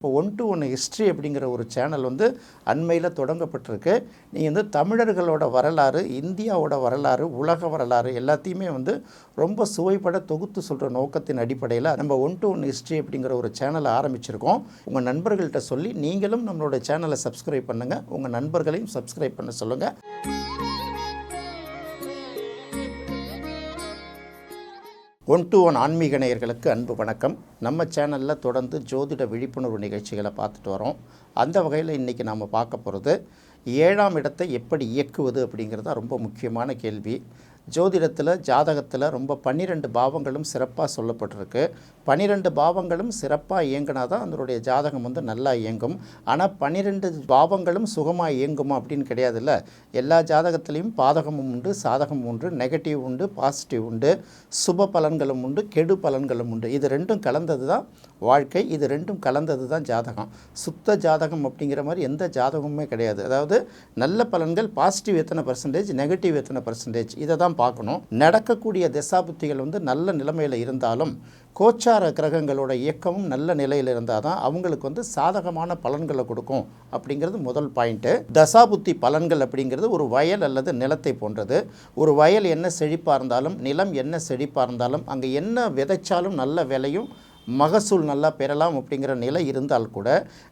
இப்போ one to one history அப்படிங்கிற ஒரு சேனல் வந்து அண்மையில் தொடங்கப்பட்டிருக்கு. நீங்கள் வந்து தமிழர்களோட வரலாறு இந்தியாவோட வரலாறு உலக வரலாறு எல்லாத்தையுமே வந்து ரொம்ப சுவைப்பட தொகுத்து சொல்கிற நோக்கத்தின் அடிப்படையில் நம்ம ஒன் டு ஒன் ஹிஸ்ட்ரி அப்படிங்கிற ஒரு சேனலை ஆரம்பிச்சிருக்கோம். உங்கள் நண்பர்கள்ட்ட சொல்லி நீங்களும் நம்மளோட சேனலை சப்ஸ்கிரைப் பண்ணுங்கள் உங்கள் நண்பர்களையும் சப்ஸ்கிரைப் பண்ண சொல்லுங்கள் ஒன் டு ஒன் ஆன்மீக நேயர்களுக்கு அன்பு வணக்கம். நம்ம சேனலில் தொடர்ந்து ஜோதிட விழிப்புணர்வு நிகழ்ச்சிகளை பார்த்துட்டு வரோம். அந்த வகையில் இன்றைக்கி நாம் பார்க்க போகிறது ஏழாம் இடத்தை எப்படி இயக்குவது அப்படிங்கிறது தான் ரொம்ப முக்கியமான கேள்வி. ஜோதிடத்தில் ஜாதகத்தில் ரொம்ப பன்னிரெண்டு பாவங்களும் சிறப்பாக சொல்லப்பட்டிருக்கு. பன்னிரெண்டு பாவங்களும் சிறப்பாக இயங்கினா தான் அதனுடைய ஜாதகம் வந்து நல்லா இயங்கும். ஆனால் பன்னிரெண்டு பாவங்களும் சுகமாக இயங்குமா அப்படின்னு கிடையாதுல்ல. எல்லா ஜாதகத்துலேயும் பாதகமும் உண்டு சாதகமும் உண்டு நெகட்டிவ் உண்டு பாசிட்டிவ் உண்டு சுப பலன்களும் உண்டு கெடு பலன்களும் உண்டு. இது ரெண்டும் கலந்தது தான் வாழ்க்கை இது ரெண்டும் கலந்தது தான் ஜாதகம். சுத்த ஜாதகம் அப்படிங்கிற மாதிரி எந்த ஜாதகமுமே கிடையாது. அதாவது நல்ல பலன்கள் பாசிட்டிவ் எத்தனை பர்சன்டேஜ் நெகட்டிவ் எத்தனை பர்சன்டேஜ் இதை தான் பார்க்கணும். நடக்கக்கூடிய திசாபுத்திகள் வந்து நல்ல நிலைமையில் இருந்தாலும் கோச்சார கிரகங்களோட இயக்கமும் நல்ல நிலையில் இருந்தால் தான் அவங்களுக்கு வந்து சாதகமான பலன்களை கொடுக்கும் அப்படிங்கிறது முதல் பாயிண்ட்டு தசாபுத்தி பலன்கள் அப்படிங்கிறது ஒரு வயல் அல்லது நிலத்தை போன்றது. ஒரு வயல் என்ன செழிப்பாக இருந்தாலும் நிலம் என்ன செழிப்பாக இருந்தாலும் அங்கே என்ன விதைச்சாலும் நல்ல விலையும் மகசூல் நல்லா பெறலாம் அப்படிங்கிற நிலை இருந்தால் கூட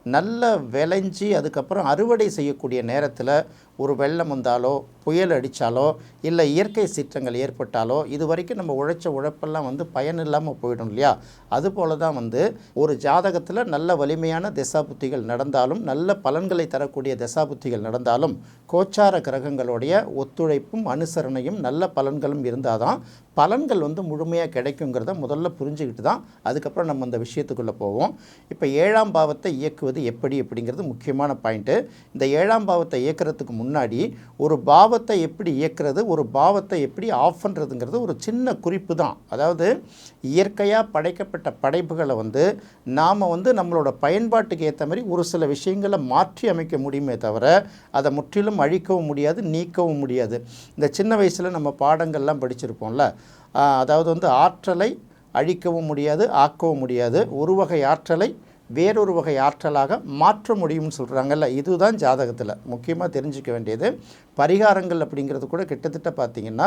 நல்ல விளைஞ்சி அதுக்கப்புறம் அறுவடை செய்யக்கூடிய நேரத்தில் ஒரு வெள்ளம் வந்தாலோ புயல் அடித்தாலோ இல்லை இயற்கை சீற்றங்கள் ஏற்பட்டாலோ இது வரைக்கும் நம்ம உழைச்ச உழைப்பெல்லாம் வந்து பயன் இல்லாமல் போயிடும் இல்லையா? அதுபோல தான் வந்து ஒரு ஜாதகத்தில் நல்ல வலிமையான திசாபுத்திகள் நடந்தாலும் நல்ல பலன்களை தரக்கூடிய திசாபுத்திகள் நடந்தாலும் கோச்சார கிரகங்களுடைய ஒத்துழைப்பும் அனுசரணையும் நல்ல பலன்களும் இருந்தால் தான் பலன்கள் வந்து முழுமையாக கிடைக்குங்கிறத முதல்ல புரிஞ்சுக்கிட்டு தான் அதுக்கப்புறம் நம்ம அந்த விஷயத்துக்குள்ளே போவோம். இப்போ ஏழாம் பாவத்தை இயக்குவது எப்படி அப்படிங்கிறது முக்கியமான பாயிண்ட்டு இந்த ஏழாம் பாவத்தை இயக்கிறதுக்கு முன்னாடி ஒரு பாவத்தை எப்படி இயக்கிறது ஒரு பாவத்தை எப்படி ஆஃப் பண்ணுறதுங்கிறது ஒரு சின்ன குறிப்பு தான். அதாவது இயற்கையாக படைக்கப்பட்ட படைப்புகளை வந்து நாம் வந்து நம்மளோட பயன்பாட்டுக்கு ஏற்ற மாதிரி ஒரு சில விஷயங்களை மாற்றி அமைக்க முடியுமே தவிர அதை முற்றிலும் அழிக்கவும் முடியாது நீக்கவும் முடியாது. இந்த சின்ன வயசில் நம்ம பாடங்கள்லாம் படிச்சிருப்போம்ல அதாவது வந்து ஆற்றலை அழிக்கவும் முடியாது ஆக்கவும் முடியாது. ஒரு வகை ஆற்றலை வேறொரு வகை ஆற்றலாக மாற்ற முடியும்னு சொல்கிறாங்கல்ல இதுதான் ஜாதகத்தில். முக்கியமாக தெரிஞ்சுக்க வேண்டியது பரிகாரங்கள் அப்படிங்கிறது கூட கிட்டத்தட்ட பார்த்திங்கன்னா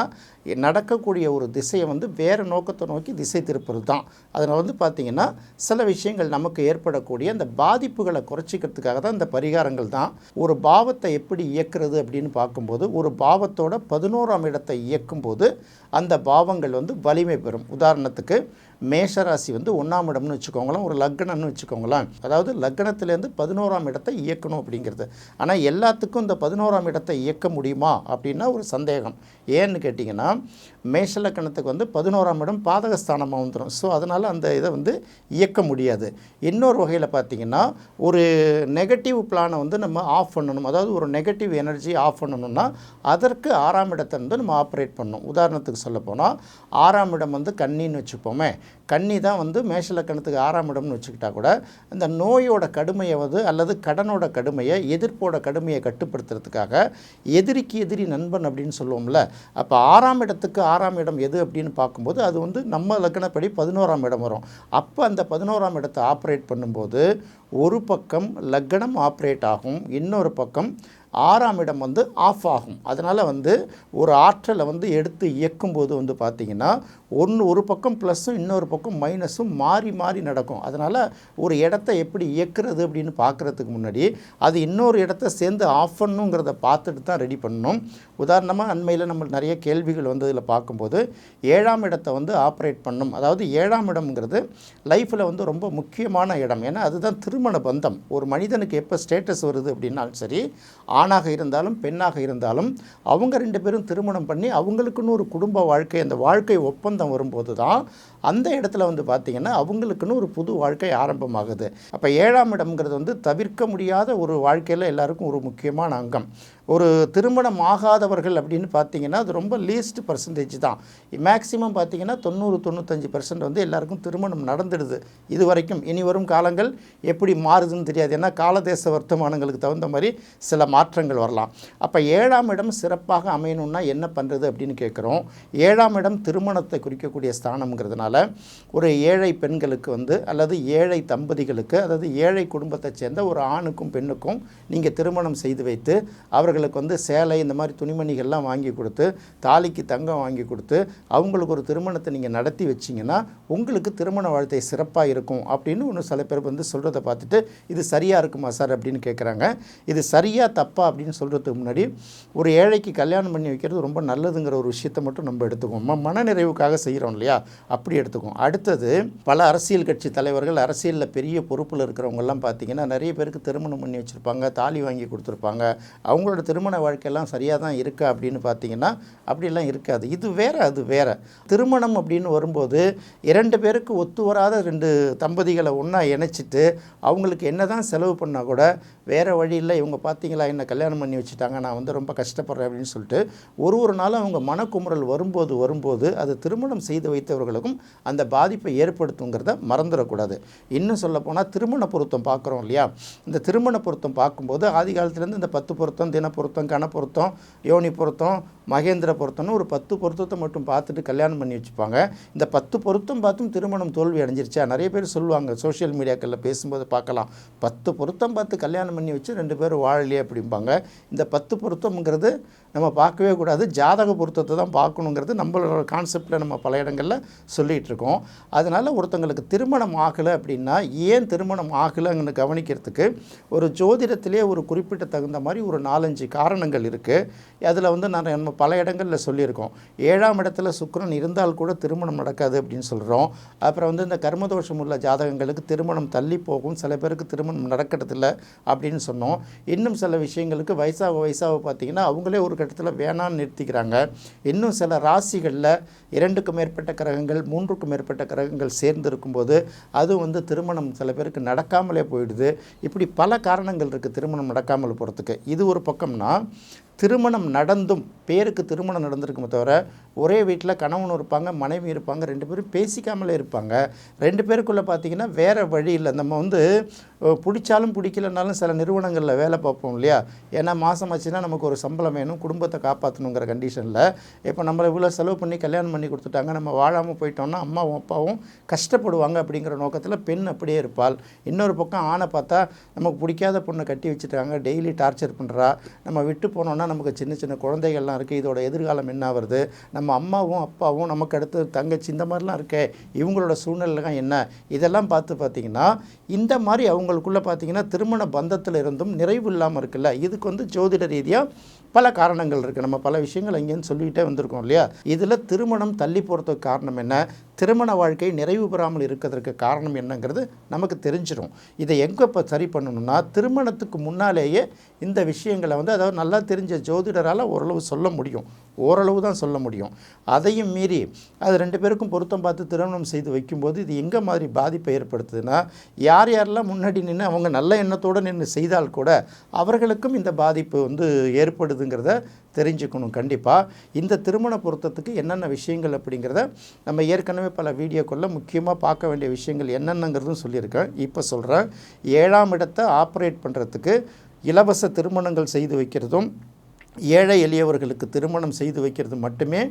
நடக்கக்கூடிய ஒரு திசையை வந்து வேறு நோக்கத்தை நோக்கி திசை திருப்புறது தான். அதில் வந்து பார்த்திங்கன்னா சில விஷயங்கள் நமக்கு ஏற்படக்கூடிய அந்த பாதிப்புகளை குறைச்சிக்கிறதுக்காக தான் இந்த பரிகாரங்கள் தான். ஒரு பாவத்தை எப்படி இயக்குறது அப்படின்னு பார்க்கும்போது ஒரு பாவத்தோட பதினோராம் இடத்தை இயக்கும்போது அந்த பாவங்கள் வந்து வலிமை பெறும். உதாரணத்துக்கு மேஷராசி வந்து ஒன்றாம் இடம்னு வச்சுக்கோங்களேன் ஒரு லக்னம்னு வச்சுக்கோங்களேன். அதாவது லக்னத்திலேருந்து பதினோராம் இடத்தை இயக்கணும் அப்படிங்கிறது. ஆனால் எல்லாத்துக்கும் இந்த பதினோராம் இடத்தை இயக்க முடியுமா அப்படின்னா ஒரு சந்தேகம். ஏன்னு கேட்டிங்கன்னா மேஷ லக்கணத்துக்கு வந்து பதினோராம் இடம் பாதகஸ்தானமாக வந்துடும் ஸோ அதனால் அந்த இதை வந்து இயக்க முடியாது. இன்னொரு வகையில் பார்த்தீங்கன்னா ஒரு நெகட்டிவ் பிளானை வந்து நம்ம ஆஃப் பண்ணணும். அதாவது ஒரு நெகட்டிவ் எனர்ஜி ஆஃப் பண்ணணும்னா அதற்கு ஆறாம் இடத்தை வந்து நம்ம ஆப்ரேட் பண்ணணும். உதாரணத்துக்கு சொல்ல போனால் ஆறாம் இடம் வந்து கன்னின்னு வச்சுப்போமே கன்னி தான் வந்து மேஷலக்கணத்துக்கு ஆறாம் இடம்னு வச்சுக்கிட்டா கூட இந்த நோயோட கடுமையை வந்து அல்லது கடனோட கடுமையை எதிர்ப்போட கடுமையை கட்டுப்படுத்துறதுக்காக எதிரிக்கு எதிரி நண்பன் அப்படின்னு சொல்லுவோம்ல அப்போ ஆறாம் இடத்துக்கு ஆறாம் இடம் எது அப்படின்னு பார்க்கும்போது அது வந்து நம்ம லக்கணப்படி பதினோராம் இடம் வரும். அப்போ அந்த பதினோராம் இடத்தை ஆப்ரேட் பண்ணும்போது ஒரு பக்கம் லக்கணம் ஆப்ரேட் ஆகும் இன்னொரு பக்கம் ஆறாம் இடம் வந்து ஆஃப் ஆகும். அதனால் வந்து ஒரு ஆற்றலை வந்து எடுத்து இயக்கும்போது வந்து பார்த்திங்கன்னா ஒன்று ஒரு பக்கம் ப்ளஸ்ஸும் இன்னொரு பக்கம் மைனஸும் மாறி மாறி நடக்கும். அதனால் ஒரு இடத்த எப்படி இயக்குறது அப்படின்னு பார்க்குறதுக்கு முன்னாடி அது இன்னொரு இடத்த சேர்ந்து ஆஃப் பண்ணுங்கிறத பார்த்துட்டு தான் ரெடி பண்ணணும். உதாரணமாக அண்மையில் நம்ம நிறைய கேள்விகள் வந்ததில் பார்க்கும்போது ஏழாம் இடத்தை வந்து ஆப்ரேட் பண்ணும். அதாவது ஏழாம் இடம்ங்கிறது லைஃப்பில் வந்து ரொம்ப முக்கியமான இடம். ஏன்னா அதுதான் திருமண பந்தம். ஒரு மனிதனுக்கு எப்போ ஸ்டேட்டஸ் வருது அப்படின்னாலும் சரி ஆணாக இருந்தாலும் பெண்ணாக இருந்தாலும் அவங்க ரெண்டு பேரும் திருமணம் பண்ணி அவங்களுக்குன்னு ஒரு குடும்ப வாழ்க்கை அந்த வாழ்க்கை ஒப்பந்தம் வரும்போது தான் அந்த இடத்துல வந்து பார்த்திங்கன்னா அவங்களுக்குன்னு ஒரு புது வாழ்க்கை ஆரம்பமாகுது. அப்போ ஏழாம் இடம்ங்கிறது வந்து தவிர்க்க முடியாத ஒரு வாழ்க்கையில் எல்லாருக்கும் ஒரு முக்கியமான அங்கம். ஒரு திருமணம் ஆகாதவர்கள் அப்படின்னு பார்த்தீங்கன்னா அது ரொம்ப லீஸ்ட் பர்சன்டேஜ் தான். மேக்ஸிமம் பார்த்தீங்கன்னா தொண்ணூறு தொண்ணூத்தஞ்சு பர்சன்ட் வந்து எல்லாருக்கும் திருமணம் நடந்துடுது. இது வரைக்கும் இனி வரும் காலங்கள் எப்படி மாறுதுன்னு தெரியாது. ஏன்னா காலதேச வர்த்தமானங்களுக்கு தகுந்த மாதிரி சில மாற்றங்கள் வரலாம். அப்போ ஏழாம் இடம் சிறப்பாக அமையணும்னா என்ன பண்ணுறது அப்படின்னு கேட்குறோம் ஏழாம் இடம் திருமணத்தை குறிக்கக்கூடிய ஸ்தானம்ங்கிறதுனால ஒரு ஏழை பெண்களுக்கு வந்து அல்லது ஏழை தம்பதிகளுக்கு அதாவது ஏழை குடும்பத்தை சேர்ந்த ஒரு ஆணுக்கும் பெண்ணுக்கும் நீங்கள் திருமணம் செய்து வைத்து அவர்கள் அவர்களுக்கு வந்து சேலை இந்த மாதிரி துணிமணிகள்லாம் வாங்கி கொடுத்து தாலிக்கு தங்கம் வாங்கி கொடுத்து அவங்களுக்கு ஒரு திருமணத்தை நீங்கள் நடத்தி வச்சிங்கன்னா உங்களுக்கு திருமண வாழ்க்கை சிறப்பாக இருக்கும் அப்படின்னு ஒன்று சில பேர் வந்து சொல்கிறத பார்த்துட்டு இது சரியாக இருக்குமா சார் அப்படின்னு கேட்குறாங்க இது சரியாக தப்பா அப்படின்னு சொல்கிறதுக்கு முன்னாடி ஒரு ஏழைக்கு கல்யாணம் பண்ணி வைக்கிறது ரொம்ப நல்லதுங்கிற ஒரு விஷயத்தை மட்டும் நம்ம எடுத்துக்குவோம். நம்ம மனநிறைவுக்காக செய்கிறோம் இல்லையா? அப்படி எடுத்துக்குவோம். அடுத்தது பல அரசியல் கட்சி தலைவர்கள் அரசியலில் பெரிய பொறுப்பில் இருக்கிறவங்கெல்லாம் பார்த்தீங்கன்னா நிறைய பேருக்கு திருமணம் பண்ணி வச்சுருப்பாங்க தாலி வாங்கி கொடுத்துருப்பாங்க. அவங்களோட திருமண வாழ்க்கையெல்லாம் சரியாக தான் இருக்கா அப்படின்னு பார்த்தீங்கன்னா அப்படிலாம் இருக்காது. இது வேற அது வேற. திருமணம் அப்படின்னு வரும்போது இரண்டு பேருக்கு ஒத்து வராத ரெண்டு தம்பதிகளை ஒன்றா இணைச்சிட்டு அவங்களுக்கு என்ன தான் செலவு பண்ணால் கூட வேறு வழியில் இவங்க பார்த்தீங்களா என்ன கல்யாணம் பண்ணி வச்சுட்டாங்க நான் வந்து ரொம்ப கஷ்டப்படுறேன் அப்படின்னு சொல்லிட்டு ஒரு ஒரு நாளும் அவங்க மனக்குமுறல் வரும்போது வரும்போது அது திருமணம் செய்து வைத்தவர்களுக்கும் அந்த பாதிப்பை ஏற்படுத்துங்கிறத மறந்துடக்கூடாது. இன்னும் சொல்லப்போனால் திருமண பொருத்தம் பார்க்குறோம் இல்லையா? இந்த திருமண பொருத்தம் பார்க்கும்போது ஆதி காலத்துலேருந்து இந்த பத்து பொருத்தம் தின பொருத்தம் கண பொருத்தம் யோனி பொருத்தம் மகேந்திர பொருத்தம்னு ஒரு பத்து பொருத்தத்தை மட்டும் பார்த்துட்டு கல்யாணம் பண்ணி வச்சுப்பாங்க. இந்த பத்து பொருத்தம் பார்த்தும் திருமணம் தோல்வி அடைஞ்சிருச்சா? நிறைய பேர் சொல்லுவாங்க சோஷியல் மீடியாக்களில் பேசும்போது பார்க்கலாம். பத்து பொருத்தம் பார்த்து கல்யாணம் பண்ணி வச்சு ரெண்டு பேரும் வாழலையே அப்படிம்பாங்க. இந்த பத்து பொருத்தம்ங்கிறது நம்ம பார்க்கவே கூடாது. ஜாதக பொருத்தத்தை தான் பார்க்கணுங்கிறது நம்மளோட கான்செப்டில் நம்ம பல இடங்களில் சொல்லிகிட்டு இருக்கோம். அதனால் ஒருத்தங்களுக்கு திருமணம் ஆகலை அப்படின்னா ஏன் திருமணம் ஆகலைங்கன்னு கவனிக்கிறதுக்கு ஒரு ஜோதிடத்திலே ஒரு குறிப்பிட்ட தகுந்த மாதிரி ஒரு நாலஞ்சு காரணங்கள் இருக்குது அதில் வந்து நான் நம்ம பல இடங்களில் சொல்லியிருக்கோம். ஏழாம் இடத்துல சுக்கரன் இருந்தால் கூட திருமணம் நடக்காது அப்படின்னு சொல்கிறோம் அப்புறம் வந்து இந்த கர்மதோஷம் உள்ள ஜாதகங்களுக்கு திருமணம் தள்ளி போகும். சில பேருக்கு திருமணம் நடக்கிறதில்ல அப்படின்னு சொன்னோம். இன்னும் சில விஷயங்களுக்கு வயசாக வயசாக பார்த்திங்கன்னா அவங்களே ஒரு கட்டத்தில் வேணான்னு நிறுத்திக்கிறாங்க. இன்னும் சில ராசிகளில் இரண்டுக்கும் மேற்பட்ட கிரகங்கள் மூன்றுக்கும் மேற்பட்ட கிரகங்கள் சேர்ந்து இருக்கும்போது அது வந்து திருமணம் சில பேருக்கு நடக்காமலே போயிடுது. இப்படி பல காரணங்கள் இருக்குது திருமணம் நடக்காமல் போகிறதுக்கு இது ஒரு பக்கம்னா திருமணம் நடந்தும் பேருக்கு திருமணம் நடந்திருக்குமே தவிர ஒரே வீட்டில் கணவன் இருப்பாங்க மனைவி இருப்பாங்க ரெண்டு பேரும் பேசிக்காமலே இருப்பாங்க. ரெண்டு பேருக்குள்ளே பார்த்தீங்கன்னா வேறு வழி இல்லை. நம்ம வந்து பிடிச்சாலும் பிடிக்கலனாலும் சில நிறுவனங்களில் வேலை பார்ப்போம் இல்லையா? ஏன்னா மாதம் ஆச்சுன்னா நமக்கு ஒரு சம்பளம் வேணும் குடும்பத்தை காப்பாற்றணுங்கிற கண்டிஷனில் இப்போ நம்மளை இவ்வளோ செலவு பண்ணி கல்யாணம் பண்ணி கொடுத்துட்டாங்க நம்ம வாழாமல் போயிட்டோம்னா அம்மாவும் அப்பாவும் கஷ்டப்படுவாங்க அப்படிங்கிற நோக்கத்தில் பெண் அப்படியே இருப்பாள். இன்னொரு பக்கம் ஆணை பார்த்தா நமக்கு பிடிக்காத பொண்ணை கட்டி வச்சுட்டாங்க டெய்லி டார்ச்சர் பண்ணுறா நம்ம விட்டு போனோன்னா நமக்கு சின்ன சின்ன குழந்தைகள்லாம் இருக்குது இதோட எதிர்காலம் என்ன வருது நம்ம அம்மாவும் அப்பாவும் நமக்கு அடுத்து தங்கச்சி இந்த மாதிரிலாம் இருக்கே. இவங்களோட சூழ்நிலைலாம் என்ன? இதெல்லாம் பார்த்து பார்த்தீங்கன்னா இந்த மாதிரி அவங்களுக்குள்ளே பார்த்தீங்கன்னா திருமண பந்தத்தில் இருந்தும் நிறைவு இல்லாமல் இருக்குல்ல? இதுக்கு வந்து ஜோதிட ரீதியாக பல காரணங்கள் இருக்குது நம்ம பல விஷயங்கள் அங்கேருந்து சொல்லிக்கிட்டே வந்திருக்கோம் இல்லையா? இதில் திருமணம் தள்ளி போகிறதுக்கு காரணம் என்ன? திருமண வாழ்க்கை நிறைவு பெறாமல் இருக்கிறதுக்கு காரணம் என்னங்கிறது நமக்கு தெரிஞ்சிடும் இதை எங்கே இப்போ சரி பண்ணணும்னா திருமணத்துக்கு முன்னாலேயே இந்த விஷயங்களை வந்து அதாவது நல்லா தெரிஞ்ச ஜோதிடரால் ஓரளவு சொல்ல முடியும். ஓரளவு தான் சொல்ல முடியும். அதையும் மீறி அது ரெண்டு பேருக்கும் பொருத்தம் பார்த்து திருமணம் செய்து வைக்கும்போது இது எங்கே மாதிரி பாதிப்பை ஏற்படுத்துதுன்னா யார் யாரெல்லாம் முன்னாடி நின்று அவங்க நல்ல எண்ணத்தோடு நின்று செய்தால் கூட அவர்களுக்கும் இந்த பாதிப்பு வந்து ஏற்படுதுங்கிறத தெரிஞ்சுக்கணும். கண்டிப்பாக இந்த திருமண பொருத்தத்துக்கு என்னென்ன விஷயங்கள் அப்படிங்கிறத நம்ம ஏற்கனவே பல வீடியோக்குள்ளே முக்கியமாக பார்க்க வேண்டிய விஷயங்கள் என்னென்னங்கிறதும் சொல்லியிருக்கேன். இப்போ சொல்கிறேன் ஏழாம் இடத்தை ஆப்ரேட் பண்ணுறதுக்கு இலவச திருமணங்கள் செய்து வைக்கிறதும் ஏழை எளியவர்களுக்கு திருமணம் செய்து வைக்கிறது மட்டுமே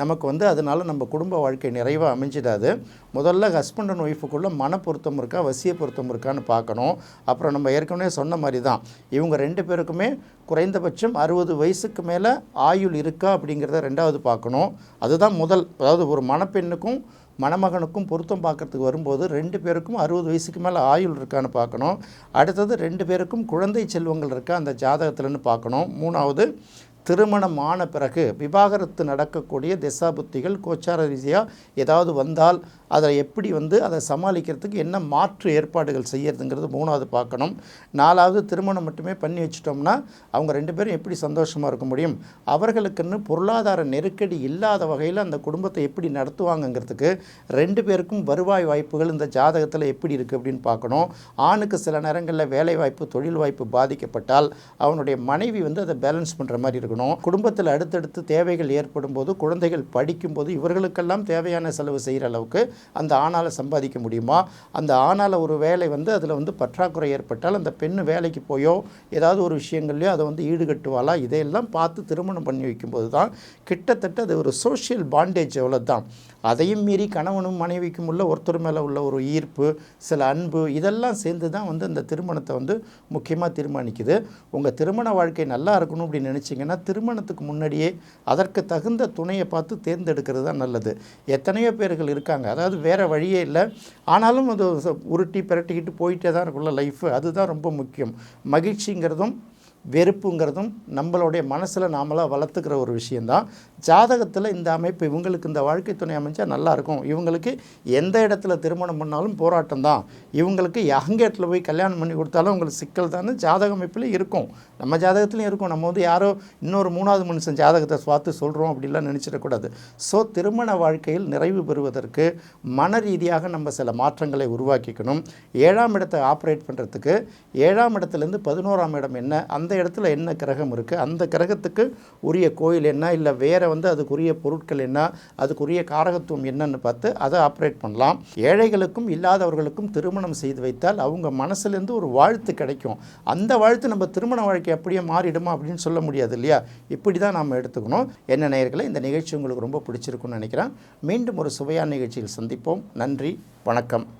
நமக்கு வந்து அதனால் நம்ம குடும்ப வாழ்க்கை நிறைவாக அமைஞ்சிடாது. முதல்ல ஹஸ்பண்ட் அண்ட் ஒய்ஃபுக்குள்ளே மன பொருத்தம் இருக்கா வசிய பொருத்தம் இருக்கான்னு பார்க்கணும். அப்புறம் நம்ம ஏற்கனவே சொன்ன மாதிரி தான் இவங்க ரெண்டு பேருக்குமே குறைந்தபட்சம் அறுபது வயசுக்கு மேலே ஆயுள் இருக்கா அப்படிங்கிறத ரெண்டாவது பார்க்கணும். அதுதான் முதல் அதாவது ஒரு மணப்பெண்ணுக்கும் மணமகனுக்கும் பொருத்தம் பார்க்கறதுக்கு வரும்போது ரெண்டு பேருக்கும் அறுபது வயசுக்கு மேலே ஆயுள் இருக்கான்னு பார்க்கணும். அடுத்தது ரெண்டு பேருக்கும் குழந்தை செல்வங்கள் இருக்கா அந்த ஜாதகத்தில்னு பார்க்கணும். மூணாவது திருமணம் ஆன பிறகு விவாகரத்து நடக்கக்கூடிய திசாபுத்திகள் கோச்சார ரீதியாக ஏதாவது வந்தால் அதை எப்படி வந்து அதை சமாளிக்கிறதுக்கு என்ன மாற்று ஏற்பாடுகள் செய்யறதுங்கிறது மூணாவது பார்க்கணும். நாலாவது திருமணம் மட்டுமே பண்ணி வச்சிட்டோம்னா அவங்க ரெண்டு பேரும் எப்படி சந்தோஷமாக இருக்க முடியும்? அவர்களுக்குன்னு பொருளாதார நெருக்கடி இல்லாத வகையில் அந்த குடும்பத்தை எப்படி நடத்துவாங்கங்கிறதுக்கு ரெண்டு பேருக்கும் வருவாய் வாய்ப்புகள் இந்த ஜாதகத்தில் எப்படி இருக்குது அப்படின்னு பார்க்கணும். ஆணுக்கு சில நேரங்களில் வேலை வாய்ப்பு தொழில் வாய்ப்பு பாதிக்கப்பட்டால் அவனுடைய மனைவி வந்து அதை பேலன்ஸ் பண்ணுற மாதிரி இருக்கணும். பண்ணணும் குடும்பத்தில் அடுத்தடுத்து தேவைகள் ஏற்படும் போது குழந்தைகள் படிக்கும்போது இவர்களுக்கெல்லாம் தேவையான செலவு செய்கிற அளவுக்கு அந்த ஆணால் சம்பாதிக்க முடியுமா? அந்த ஆணால் ஒரு வேலை வந்து அதில் வந்து பற்றாக்குறை ஏற்பட்டால் அந்த பெண் வேலைக்கு போயோ ஏதாவது ஒரு விஷயங்கள்லையோ அதை வந்து ஈடுகட்டுவாளா? இதையெல்லாம் பார்த்து திருமணம் பண்ணி வைக்கும்போது தான் கிட்டத்தட்ட அது ஒரு சோஷியல் பாண்டேஜ் அவ்வளோ தான் அதையும் மீறி கணவனும் மனைவிக்கும் உள்ள ஒருத்தர் மேலே உள்ள ஒரு ஈர்ப்பு சில அன்பு இதெல்லாம் சேர்ந்து தான் வந்து அந்த திருமணத்தை வந்து முக்கியமாக தீர்மானிக்குது. உங்கள் திருமண வாழ்க்கை நல்லா இருக்கணும் அப்படின்னு நினச்சிங்கன்னா திருமணத்துக்கு முன்னாடியே அதற்கு தகுந்த துணையை பார்த்து தேர்ந்தெடுக்கிறது தான் நல்லது. எத்தனையோ பேர்கள் இருக்காங்க. அதாவது வேறு வழியே இல்லை. ஆனாலும் அது உருட்டி பிரட்டிக்கிட்டு போயிட்டே தான் இருக்குள்ள லைஃப் அதுதான் ரொம்ப முக்கியம். மகிழ்ச்சிங்கிறதும் வெறுப்புங்கிறதும் நம்மளுடைய மனசில் நாமளாக வளர்த்துக்கிற ஒரு விஷயந்தான் ஜாதகத்தில் இந்த அமைப்பு இவங்களுக்கு இந்த வாழ்க்கை துணை அமைச்சா நல்லாயிருக்கும் இவங்களுக்கு எந்த இடத்துல திருமணம் பண்ணாலும் போராட்டம் தான். இவங்களுக்கு அகங்கேட்டில் போய் கல்யாணம் பண்ணி கொடுத்தாலும் உங்களுக்கு சிக்கல் தான் ஜாதக அமைப்பில் இருக்கும். நம்ம ஜாதகத்துலையும் இருக்கும். நம்ம வந்து யாரோ இன்னொரு மூணாவது மனுஷன் ஜாதகத்தை பார்த்து சொல்கிறோம் அப்படிலாம் நினச்சிடக்கூடாது ஸோ திருமண வாழ்க்கையில் நிறைவு பெறுவதற்கு மன ரீதியாக நம்ம சில மாற்றங்களை உருவாக்கிக்கணும். ஏழாம் இடத்தை ஆப்ரேட் பண்ணுறதுக்கு ஏழாம் இடத்துலேருந்து பதினோராம் இடம் என்ன? அந்த அந்த இடத்துல என்ன கிரகம் இருக்குது அந்த கிரகத்துக்கு உரிய கோயில் என்ன? இல்லை வேறு வந்து அதுக்குரிய பொருட்கள் என்ன? அதுக்குரிய காரகத்துவம் என்னன்னு பார்த்து அதை ஆப்ரேட் பண்ணலாம். ஏழைகளுக்கும் இல்லாதவர்களுக்கும் திருமணம் செய்து வைத்தால் அவங்க மனசுலேருந்து ஒரு வாழ்த்து கிடைக்கும். அந்த வாழ்த்து நம்ம திருமண வாழ்க்கை அப்படியே மாறிடுமா அப்படின்னு சொல்ல முடியாது இல்லையா? இப்படி தான் நாம் எடுத்துக்கணும். என்ன நேயர்களை இந்த நிகழ்ச்சி உங்களுக்கு ரொம்ப பிடிச்சிருக்குன்னு நினைக்கிறேன். மீண்டும் ஒரு சுவையான நிகழ்ச்சியில் சந்திப்போம். நன்றி வணக்கம்.